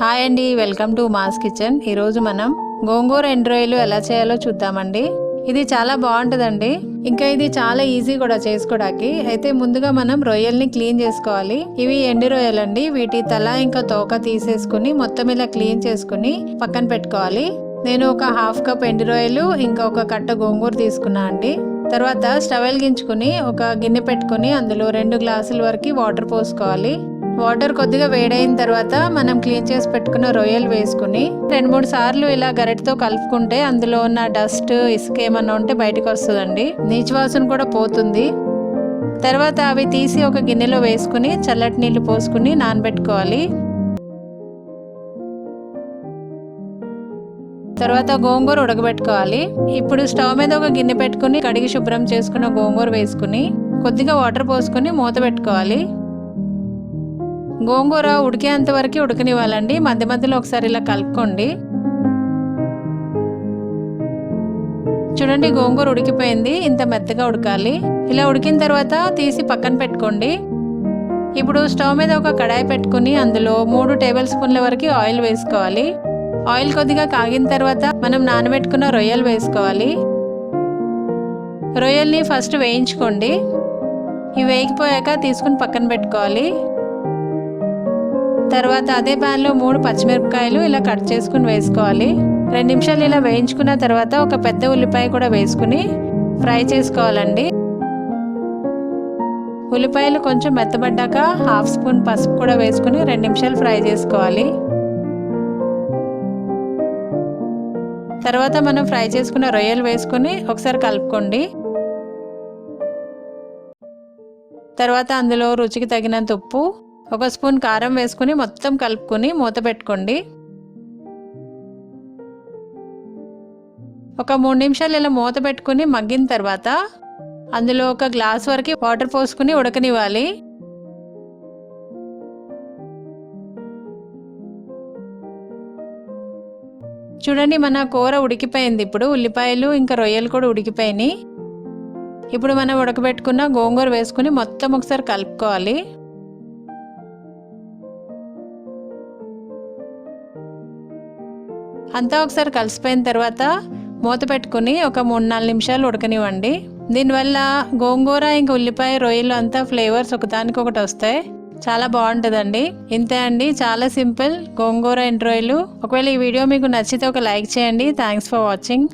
Hi అండి welcome to mass kitchen. ఈరోజు మనం గోంగూర ఎండ్రాయిలు ఎలా చేయాలో చూద్దామండి. ఇది చాలా బాగుంటుందండి. ఇంకా ఇది చాలా ఈజీ కూడా చేసుకోవడానికి. అయితే ముందుగా మనం రొయ్యల్ని క్లీన్ చేసుకోవాలి. ఇవి ఎండి రొయ్యలండి. వీటి తల ఇంకా తోక తీసేసుకుని మొత్తం ఇలా క్లీన్ చేసుకుని పక్కన పెట్టుకోవాలి. నేను ఒక హాఫ్ కప్ ఎండి రొయ్యలు ఇంకా ఒక కట్ట గోంగూర తీసుకున్నా అండి. తర్వాత స్టవ్ వెలిగించుకుని ఒక గిన్నె పెట్టుకుని అందులో రెండు గ్లాసుల వరకు వాటర్ పోసుకోవాలి. వాటర్ కొద్దిగా వేడైన తర్వాత మనం క్లీన్ చేసి పెట్టుకున్న రొయ్యలు వేసుకుని రెండు మూడు సార్లు ఇలా గరిటతో కలుపుకుంటే అందులో ఉన్న డస్ట్ ఇసుక ఏమన్నా ఉంటే బయటకు వస్తుందండి. నీచువాసన కూడా పోతుంది. తర్వాత అవి తీసి ఒక గిన్నెలో వేసుకుని చల్లటి నీళ్ళు పోసుకుని నానబెట్టుకోవాలి. తర్వాత గోంగూర ఉడకబెట్టుకోవాలి. ఇప్పుడు స్టవ్ మీద ఒక గిన్నె పెట్టుకుని కడిగి శుభ్రం చేసుకున్న గోంగూర వేసుకుని కొద్దిగా వాటర్ పోసుకుని మూత పెట్టుకోవాలి. గోంగూర ఉడికేంత వరకు ఉడకనివ్వాలండి. మధ్య మధ్యలో ఒకసారి ఇలా కలుపుకోండి. చూడండి గోంగూర ఉడికిపోయింది. ఇంత మెత్తగా ఉడకాలి. ఇలా ఉడికిన తర్వాత తీసి పక్కన పెట్టుకోండి. ఇప్పుడు స్టవ్ మీద ఒక కడాయి పెట్టుకుని అందులో మూడు టేబుల్ స్పూన్ల వరకు ఆయిల్ వేసుకోవాలి. ఆయిల్ కొద్దిగా కాగిన తర్వాత మనం నానబెట్టుకున్న రొయ్యలు వేసుకోవాలి. రొయ్యల్ని ఫస్ట్ వేయించుకోండి. ఇవి వేగిపోయాక తీసుకుని పక్కన పెట్టుకోవాలి. తర్వాత అదే ప్యాన్లో మూడు పచ్చిమిరపకాయలు ఇలా కట్ చేసుకుని వేసుకోవాలి. రెండు నిమిషాలు ఇలా వేయించుకున్న తర్వాత ఒక పెద్ద ఉల్లిపాయ కూడా వేసుకుని ఫ్రై చేసుకోవాలండి. ఉల్లిపాయలు కొంచెం మెత్తబడ్డాక హాఫ్ స్పూన్ పసుపు కూడా వేసుకుని రెండు నిమిషాలు ఫ్రై చేసుకోవాలి. తర్వాత మనం ఫ్రై చేసుకున్న రొయ్యలు వేసుకుని ఒకసారి కలుపుకోండి. తర్వాత అందులో రుచికి తగినంత ఉప్పు ఒక స్పూన్ కారం వేసుకుని మొత్తం కలుపుకొని మూత పెట్టుకోండి. ఒక మూడు నిమిషాలు ఇలా మూత పెట్టుకుని మగ్గిన తర్వాత అందులో ఒక గ్లాస్ వరకు వాటర్ పోసుకుని ఉడకనివ్వాలి. చూడండి మన కూర ఉడికిపోయింది. ఇప్పుడు ఉల్లిపాయలు ఇంకా రొయ్యలు కూడా ఉడికిపోయినాయి. ఇప్పుడు మనం ఉడకబెట్టుకున్న గోంగూర వేసుకుని మొత్తం ఒకసారి కలుపుకోవాలి. అంతా ఒకసారి కలిసిపోయిన తర్వాత మూత పెట్టుకుని ఒక మూడు నాలుగు నిమిషాలు ఉడకనివ్వండి. దీనివల్ల గోంగూర ఇంకా ఉల్లిపాయ రొయ్యలు అంతా ఫ్లేవర్స్ ఒకదానికి ఒకటి వస్తాయి. చాలా బాగుంటుందండి. ఇంతే అండి. చాలా సింపుల్ గోంగూర ఎండ్రోయిలు ఒకవేళ ఈ వీడియో మీకు నచ్చితే ఒక లైక్ చేయండి. Thanks for watching